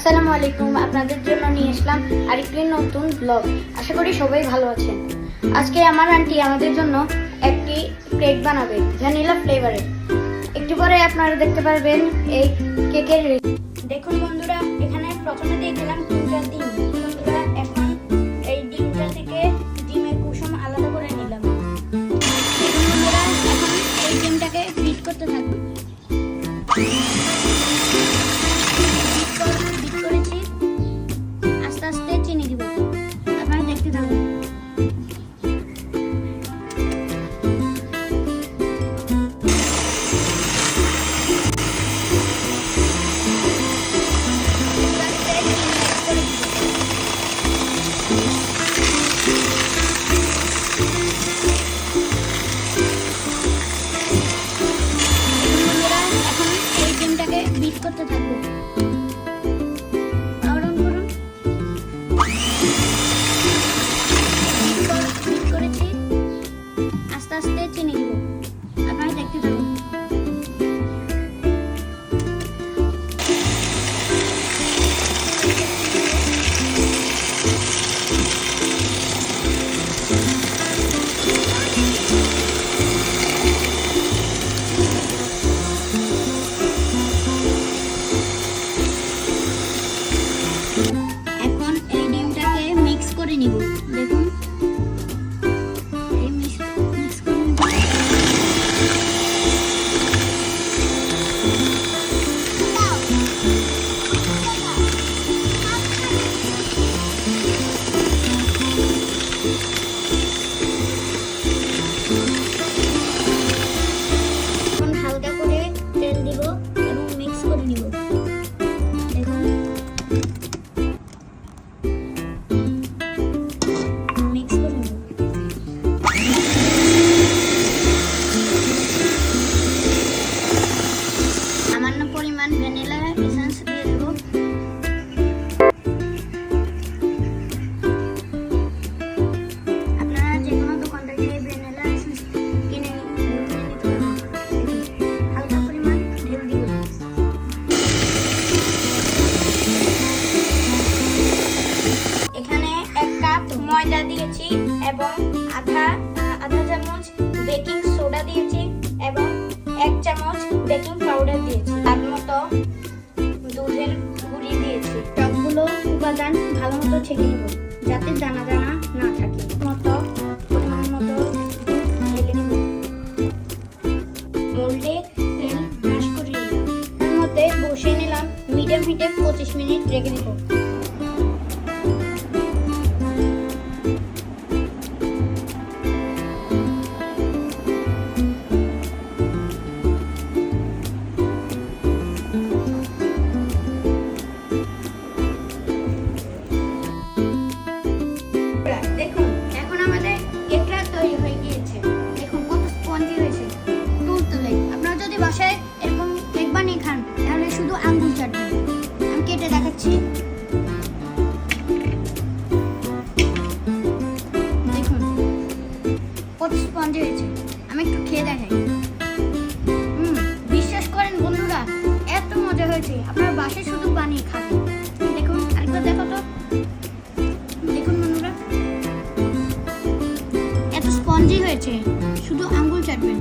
আসসালামু আলাইকুম, আপনাদের জন্য নিয়ে আসলাম আরেকটি নতুন ব্লগ আশা করি সবাই ভালো আছেন। আজকে আমার আন্টি আমাদের জন্য একটি কেক বানাবে ভ্যানিলা ফ্লেভারের একটু পরে আপনারা দেখতে পারবেন এই কেকের দেখুন বন্ধুরা, এখানে প্রথমে দিয়ে দিলাম তিনটা ডিম বন্ধুরা করতে থাকব। এক চামচ বেকিং পাউডার দিয়েছি। তার মতো দুধের গুঁড়ি দিয়েছি। সবগুলো উপাদান ভালো মতো ছেঁকে নেব, যাতে দানা দানা না থাকে। মতো পরিমাণ মতো ঢেলে নেব। মোল্ডে তেল ব্রাশ করে নিলাম। মধ্যে বসিয়ে নিলাম মিডিয়াম হিটে পঁচিশ মিনিট রেখে দেবো। এত স্পঞ্জি হয়েছে। শুধু আঙ্গুল চাটবেন।